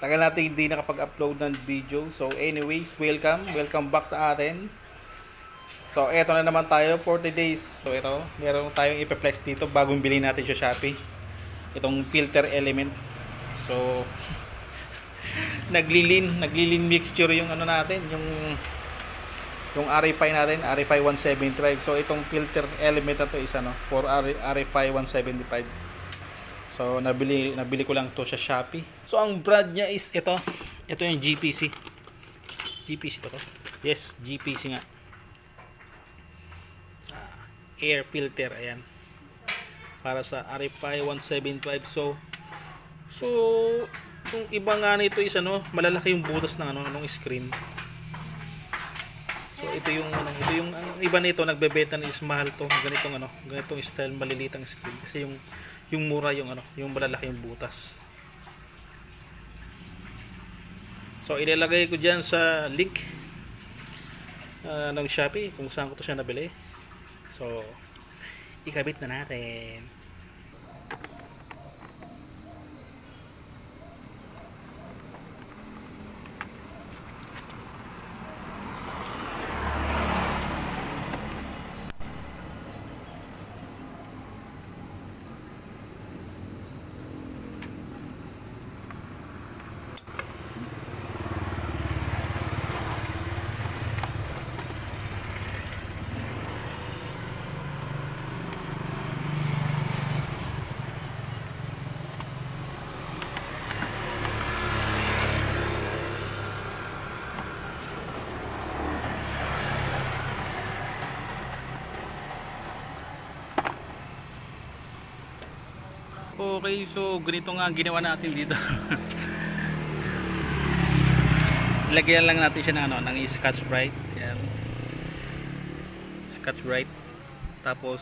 Tagal natin hindi nakapag-upload ng video. So anyways, welcome. Welcome back sa atin. So eto na naman tayo, 40 days. So ito, meron tayong ipeplex dito bagong bilhin natin sa Shopee. Itong filter element. So naglilin, naglilin mixture yung ano natin, yung yung RFI natin, RFI 175. So itong filter element na to is ano, for RFI 175. So nabili nabili ko lang to sa Shopee. So ang brand niya is ito. Ito yung GPC. GPC to? Yes, GPC nga. Ah, air filter ayan. Para sa RFI 175. So so yung iba nga nito is ano, malalaki yung butas ng ano, ng screen. So ito yung ano, ito yung ang iba nito nagbebenta na is to, ganitong ano, ganitong style malilitang screen kasi yung yung mura yung ano, yung malalaki yung butas. So ilalagay ko diyan sa link ah, ng Shopee kung saan ko to siya nabili. So ikabit na natin. Okay, so ganito nga ginawa natin dito. Lagyan lang natin siya ng ano, ng Scotch Brite. Yan. Scotch Brite. Tapos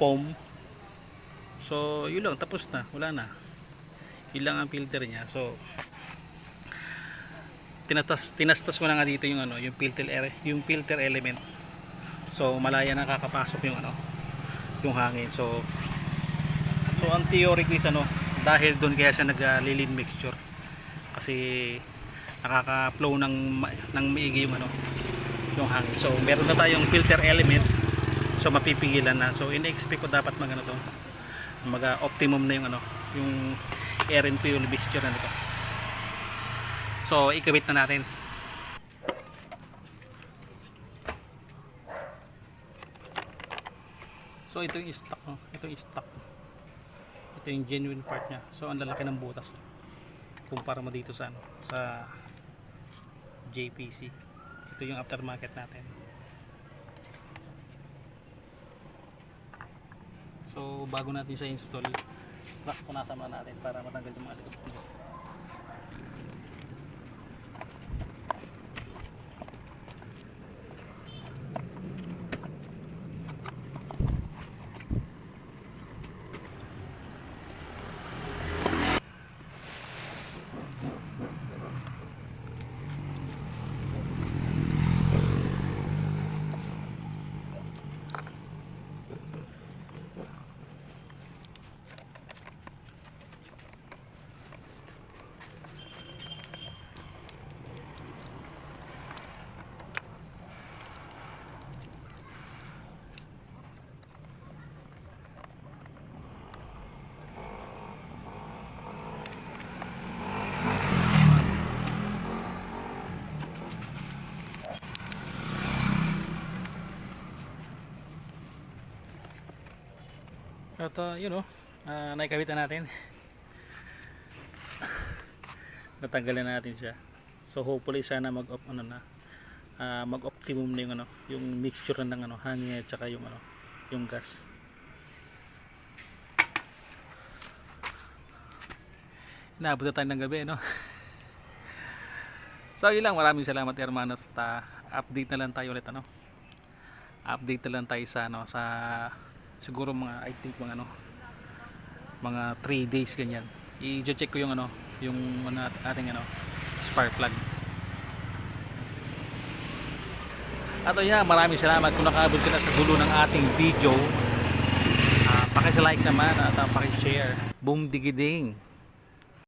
foam. So, yun lang tapos na, wala na. Yun lang ang filter niya. So, tinatas tinastas ko na nga dito yung ano, yung filter ere- yung filter element. So, malaya na kakapasok yung ano, yung hangin. So, So ang theory ko is ano, dahil doon kaya siya naglilin mixture. Kasi nakaka-flow ng ng maigi yung ano, yung hangin. So meron na tayong filter element. So mapipigilan na. So in-expect ko dapat mag ano to, mag uh, optimum na yung ano, yung air and fuel mixture na nito. So ikabit na natin. So ito yung stock, no? ito yung stock ito yung genuine part niya. So ang lalaki ng butas. Kumpara mo dito sa ano sa JPC ito yung aftermarket natin. So bago natin siya install plus punasan natin para matanggal yung mga likod At uh, yun o, uh, naikabit na natin. Natanggalan na natin siya. So hopefully sana mag op ano na ah, mag optimum na yung ano, yung mixture ng ano, hangin at saka yung ano, yung gas. Inaabot na tayo ng gabi, no? so yun lang, maraming salamat hermanos. Ta update na lang tayo ulit ano. Update na lang tayo sa ano, sa siguro mga I think mga ano mga 3 days ganyan. I-check ko yung ano yung ano, ating ano spark plug. At o yan maraming salamat. Kung nakaabot ka na sa dulo ng ating video uh, pakisa like naman at uh, pakishare. Boom digiding